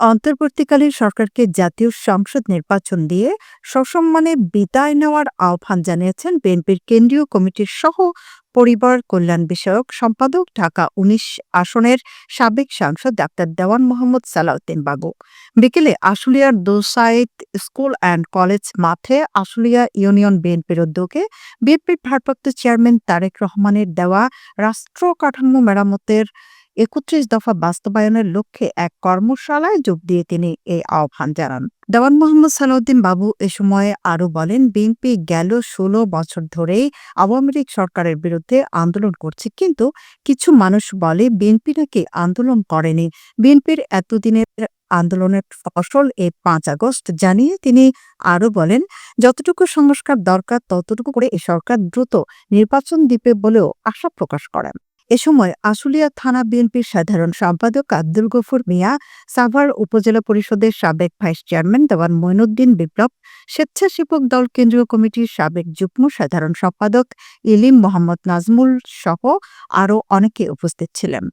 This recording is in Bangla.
অন্তর্বর্তীকালীন সরকারকে জাতীয় সংসদ নির্বাচন দিয়ে সসম্মানে বিদায় নেওয়ার আহ্বান জানিয়েছেন বিএনপির কেন্দ্রীয় কমিটির সহ পরিবার কল্যাণ বিষয়ক সম্পাদক ঢাকা উনিশ আসনের সাবেক সাংসদ ডাক্তার দেওয়ান মোহাম্মদ সালাউদ্দিন বাগু। বিকেলে আশুলিয়ার দোসাইদ স্কুল অ্যান্ড কলেজ মাঠে আশুলিয়া ইউনিয়ন বিএনপির উদ্যোগে বিএনপির ভারপ্রাপ্ত চেয়ারম্যান তারেক রহমানের দেওয়া রাষ্ট্র কাঠামো মেরামতের একত্রিশ দফা বাস্তবায়নের লক্ষ্যে এক কর্মশালায় যোগ দিয়ে তিনি এই আহ্বান জানান। দেওয়ান মোহাম্মদ সালাউদ্দিন বাবু এ সময়ে আরও বলেন, বিএনপি গেল ষোলো বছর ধরেই আওয়ামী লীগ সরকারের বিরুদ্ধে আন্দোলন করছে, কিন্তু কিছু মানুষ বলে বিএনপি নাকি আন্দোলন করেনি। বিএনপির এতদিনের আন্দোলনের ফসল এই পাঁচ আগস্ট জানিয়ে তিনি আরও বলেন, যতটুকু সংস্কার দরকার ততটুকু করে এ সরকার দ্রুত নির্বাচন দিবে বলেও আশা প্রকাশ করেন। এ সময় আশুলিয়া থানা বিএনপির সাধারণ সম্পাদক আব্দুল গফুর মিয়া, সাভার উপজেলা পরিষদের সাবেক ভাইস চেয়ারম্যান দেওয়ান মইনুদ্দিন বিপ্লব, স্বেচ্ছাসেবক দল কেন্দ্রীয় কমিটির সাবেক যুগ্ম সাধারণ সম্পাদক ইলিম মোহাম্মদ নাজমুল সহ আরও অনেকে উপস্থিত ছিলেন।